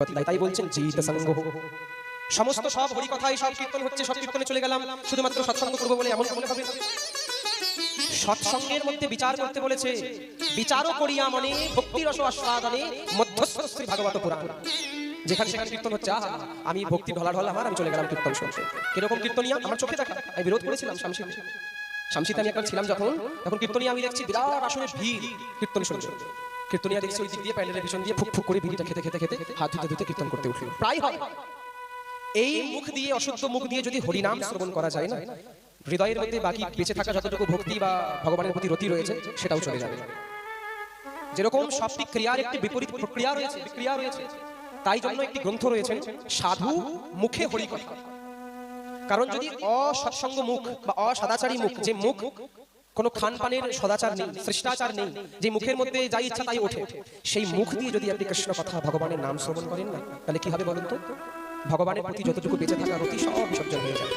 তাই বলছেন জিত সঙ্গ। সমস্ত সব হরি কথাই সব কীর্তন হচ্ছে, সব কীর্তনে চলে গেলাম। শুধুমাত্র সৎসঙ্গ করব বলে এমন মনে হবে। সৎসঙ্গের মধ্যে বিচার করতে বলেছে, বিচারও করিয়া মনে ভক্তি রস আস্বাদনে মধ্যস্থ ভাগবত পুরাণ। যেখানে সেখানে কীর্তন হচ্ছে আমি ভক্তি ঢলা ঢল আমার, আমি চলে গেলাম কীর্তন শুনতে। কীরকম কীর্তনিয়া? আমার চোখে দেখা, আমি বিরোধ করেছিলাম শামসি শামসিতে আমি একবার ছিলাম যখন, তখন কীর্তনিয়া আমি দেখছি, বিরাট আসলে ভিড়, কীর্তন শুনছে কীর্তনিয়া দেখছি ওই দিক দিয়ে প্যান্ডেলের পিছন দিয়ে ফুক ফুক করে বিড়িটা খেতে খেতে খেতে হাত ধুতে ধুতে কীর্তন করতে উঠল। প্রায় হয়। এই মুখ দিয়ে, অশুদ্ধ মুখ দিয়ে যদি হরিনাম শ্রবণ করা যায় না, হৃদয়ের মধ্যে বাকি বেঁচে থাকা যতটুকু ভক্তি বা ভগবানের প্রতি রতি রয়েছে, সেটাও চলে যাবে। যেরকম সবটি ক্রিয়ার একটি বিপরীত প্রক্রিয়া রয়েছে, বিক্রিয়া রয়েছে, তাই জন্য একটি গ্রন্থ রয়েছেন, সাধু মুখে হরিকথা। কারণ যদি অসৎসঙ্গ মুখ বা অসদাচারী মুখ, যে মুখ কোনো খান পানের সদাচার নেই শিষ্টাচার নেই যে মুখের মধ্যে যাই ইচ্ছা তাই ওঠে সেই মুখ দিয়ে যদি আপনি কৃষ্ণ কথা ভগবানের নাম শ্রবণ করেন না তাহলে কি হবে বলুন তো? ভগবানের প্রতি যতটুকু বেঁচে থাকা অতি সব বিসর্জন হয়ে যাবে।